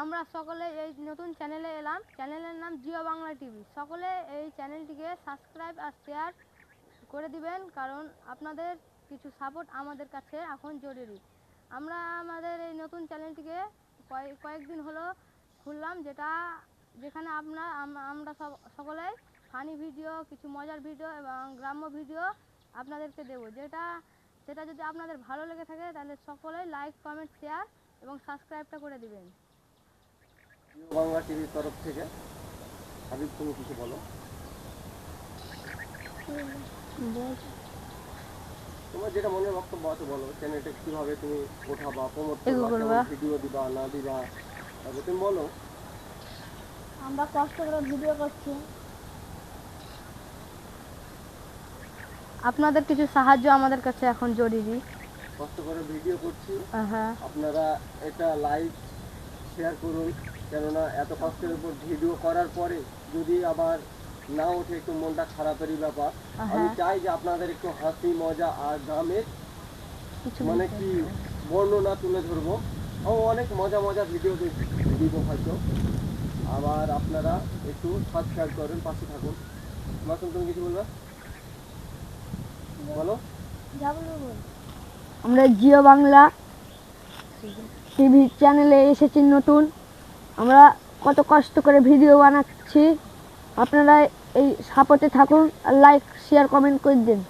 আমরা সকলে এই নতুন চ্যানেলে এলাম। চ্যানেলের নাম জিও বাংলা টিভি সকলে এই চ্যানেলটিকে সাবস্ক্রাইব আর শেয়ার করে দিবেন, কারণ আপনাদের কিছু সাপোর্ট আমাদের কাছে এখন জরুরি। আমরা আমাদের এই নতুন চ্যানেলটিকে কয়েক কয়েকদিন হলো খুললাম, যেটা যেখানে আপনার আম- আমরা সব সকলেই ফানি ভিডিও কিছু মজার ভিডিও এবং গ্রাম্য ভিডিও আপনাদেরকে দেবো। যেটা সেটা যদি আপনাদের ভালো লেগে থাকে, তাহলে সকলেই লাইক কমেন্ট শেয়ার এবং সাবস্ক্রাইবটা করে দিবেন। বাংলা টিভির তরফ থেকে। হাবিব তুমি কিছু বলো। তোমার যেটা মনের বক্তব্য আছে বলো। চ্যানেলটা কীভাবে তুমি ওঠাবা প্রমোট করবা। ভিডিও দিবা না দিবা তারপর তুমি বলো। আমরা কষ্ট করে ভিডিও করছি। আপনাদের কিছু সাহায্য আমাদের কাছে এখন জরুরি। কষ্ট করে ভিডিও করছি। হ্যাঁ আপনারা এটা লাইক শেয়ার করুন। কেননা এত কষ্টের উপর ভিডিও করার পরে যদি আবার না ওঠে একটু মনটা খারাপেরই ব্যাপার। আমি চাই যে আপনাদের একটু হাসি মজা আর গ্রামের মানে কি বর্ণনা তুলে ধরবো। ও অনেক মজা মজা ভিডিও দিব হয়তো। আবার আপনারা একটু সাবস্ক্রাইব করেন পাশে থাকুন। মাসুম তুমি কিছু বলবে? বলো। যা বলব বল। আমরা জিও বাংলা টিভি চ্যানেলে এসেছি নতুন। আমরা কত কষ্ট করে ভিডিও বানাচ্ছি। আপনারা এই সাপোর্টে থাকুন লাইক শেয়ার কমেন্ট করে দিন।